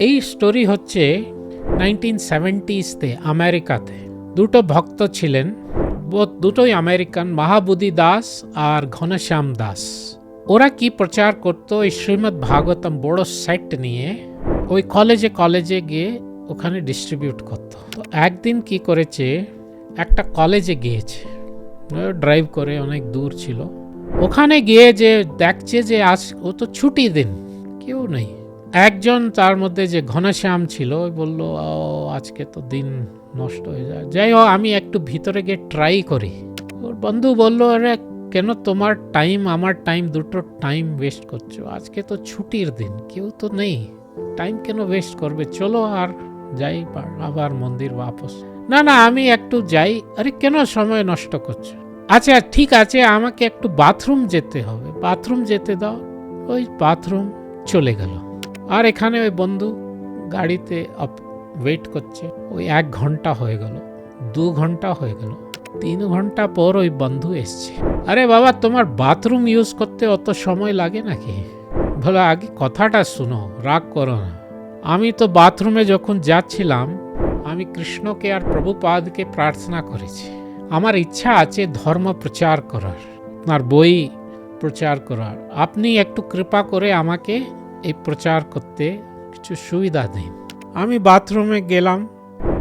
এই স্টোরি হচ্ছে নাইনটিন সেভেন্টিজতে আমেরিকাতে। দুটো ভক্ত ছিলেন। দুটোই আমেরিকান, মাহাবুদি দাস আর ঘনশ্যাম দাস। ওরা কি প্রচার করতো এই শ্রীমদ্ ভাগবতম বড় সেট নিয়ে? ওই কলেজে কলেজে গিয়ে ওখানে ডিস্ট্রিবিউট করতো। তো একদিন কি করেছে? একটা কলেজে গিয়েছে। ড্রাইভ করে, অনেক দূর ছিল। ওখানে গিয়ে যে দেখছে যে আজ ও তো ছুটি দিন। কেউ নেই। একজন তার মধ্যে যে ঘনশ্যাম ছিল বলল, ও, আজকে তো দিন নষ্ট হয়ে যায়। যাই হোক, আমি একটু ভিতরে গিয়ে ট্রাই করি। ওর বন্ধু বলল, আরে, কেন তোমার টাইম আমার টাইম দুটো টাইম ওয়েস্ট করছ? আজকে তো ছুটির দিন, কেউ তো নেই। টাইম কেন ওয়েস্ট করবে? চলো আর যাই আবার মন্দির বাপস। না না, আমি একটু যাই। আরে, কেন সময় নষ্ট করছ? আচ্ছা ঠিক আছে, আমাকে একটু বাথরুম যেতে হবে। বাথরুম যেতে দাও। ওই বাথরুম চলে গেল। আর এখানে ওই বন্ধু গাড়িতে ওয়েট করছে। ওই এক ঘণ্টা হয়ে গেল, দু ঘণ্টা হয়ে গেল, তিন ঘণ্টা পর ওই বন্ধু এসছে। আরে বাবা, তোমার বাথরুম ইউজ করতে অত সময় লাগে নাকি? বলো, আগে কথাটা শুনো, রাগ করো না। আমি তো বাথরুমে যখন যাচ্ছিলাম, আমি কৃষ্ণকে আর প্রভুপাদকে প্রার্থনা করেছি। আমার ইচ্ছা আছে ধর্ম প্রচার করার আর বই প্রচার করার। আপনি একটু কৃপা করে আমাকে এই প্রচার করতে কিছু সুবিধা দিন আমি বাথরুমে গেলাম।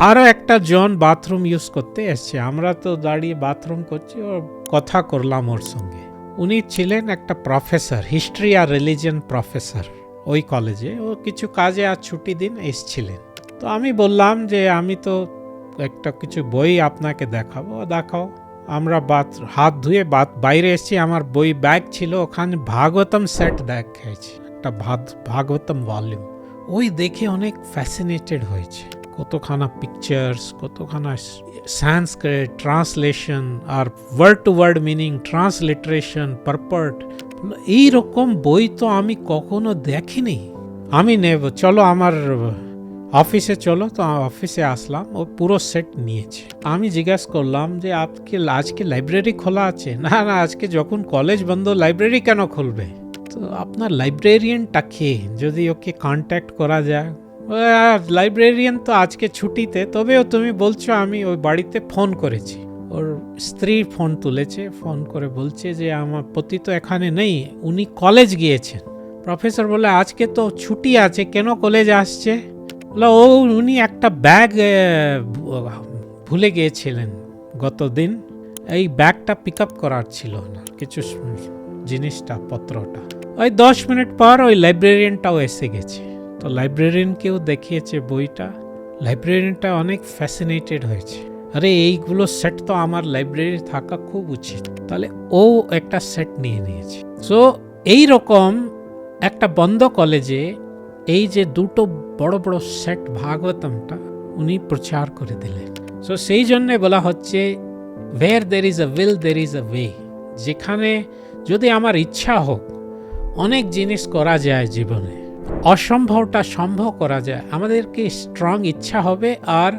আরও একটা জন বাথরুম ইউজ করতে এসছে। আমরা তো দাঁড়িয়ে বাথরুম করছি, ও কথা করলাম ওর সঙ্গে। উনি ছিলেন একটা প্রফেসর হিস্ট্রি আর রিলিজিয়ান প্রফেসর ওই কলেজে ও কিছু কাজে আর ছুটি দিন এসছিলেন। তো আমি বললাম যে, আমি তো একটা কিছু বই আপনাকে দেখাবো, দেখাও। আমরা বাথ, হাত ধুয়ে বাইরে এসেছি, আমার বই ব্যাগ ছিল, ওখানে ভাগবতম সেট দেখাইছি। একটা ভাগ- ভাগবতম ভলিউম ওই দেখে অনেক ফ্যাসিনেটেড হয়েছে। কতখানা পিকচার্স কতখানা Sanskrit translation R word to word meaning transliteration purport এই রকম বই তো আমি কখনো দেখিনি। আমি নেব, চলো আমার অফিসে চলো, তো অফিসে আসলাম, ও পুরো সেট নিয়েছে। আমি জিজ্ঞাসা করলাম যে, আজকে আজকে লাইব্রেরি খোলা আছে? না না, আজকে যখন কলেজ বন্ধ লাইব্রেরি কেন খুলবে? তো আপনার লাইব্রেরিয়ানটা কে? যদি ওকে কন্ট্যাক্ট করা যায়। লাইব্রেরিয়ান তো আজকে ছুটিতে, তবেও তুমি বলছো আমি ওই বাড়িতে ফোন করেছি। ওর স্ত্রী ফোন তুলেছে ফোন করে বলছে যে আমার পতি তো এখানে নেই, উনি কলেজ গিয়েছেন। প্রফেসর বলে, আজকে তো ছুটি আছে, কেন কলেজ আসছে? বলে, ও, উনি একটা ব্যাগ ভুলে গিয়েছিলেন গতদিন। এই ব্যাগটা পিক আপ করার ছিল না কিছু জিনিসটা, পত্রটা। ওই দশ মিনিট পর ওই লাইব্রেরিয়ানটাও এসে গেছে। তো লাইব্রেরিয়ানকেও দেখিয়েছে বইটা। লাইব্রেরিয়ানটা অনেক ফ্যাসিনেটেড হয়েছে। আরে, এইগুলো সেট তো আমার লাইব্রেরি থাকা খুব উচিত। তাহলে ও একটা সেট নিয়ে নিয়েছে। সো এই রকম একটা বন্ধ কলেজে এই যে দুটো বড় বড় সেট ভাগবতমটা উনি প্রচার করে দিলেন। সো সেই জন্যে বলা হচ্ছে where there is a will there is a way যেখানে যদি আমার ইচ্ছা হোক, অনেক জিনিস করা যায় জীবনে। অসম্ভবটা সম্ভব করা যায়। আমাদেরকে স্ট্রং ইচ্ছা হবে আর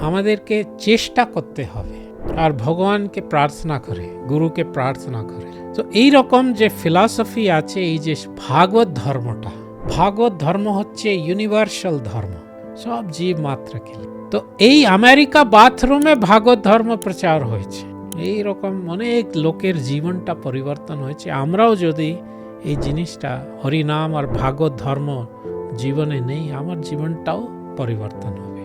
আমাদেরকে চেষ্টা করতে হবে। আর ভগবানকে প্রার্থনা করে, গুরুকে প্রার্থনা করে। তো এই রকম যে ফিলসফি আছে, এই যে ভাগবত ধর্মটা, ভাগবত ধর্ম হচ্ছে ইউনিভার্সাল ধর্ম। সব জীব মাত্রাকে তো এই আমেরিকা বাথরুমে ভাগবত ধর্ম প্রচার হয়েছে। এই রকম অনেক লোকের জীবনটা পরিবর্তন হয়েছে। আমরাও যদি এই জিনিসটা হরিনাম আর ভাগবত ধর্ম জীবনে নেই, আমার জীবনটাও পরিবর্তন হবে।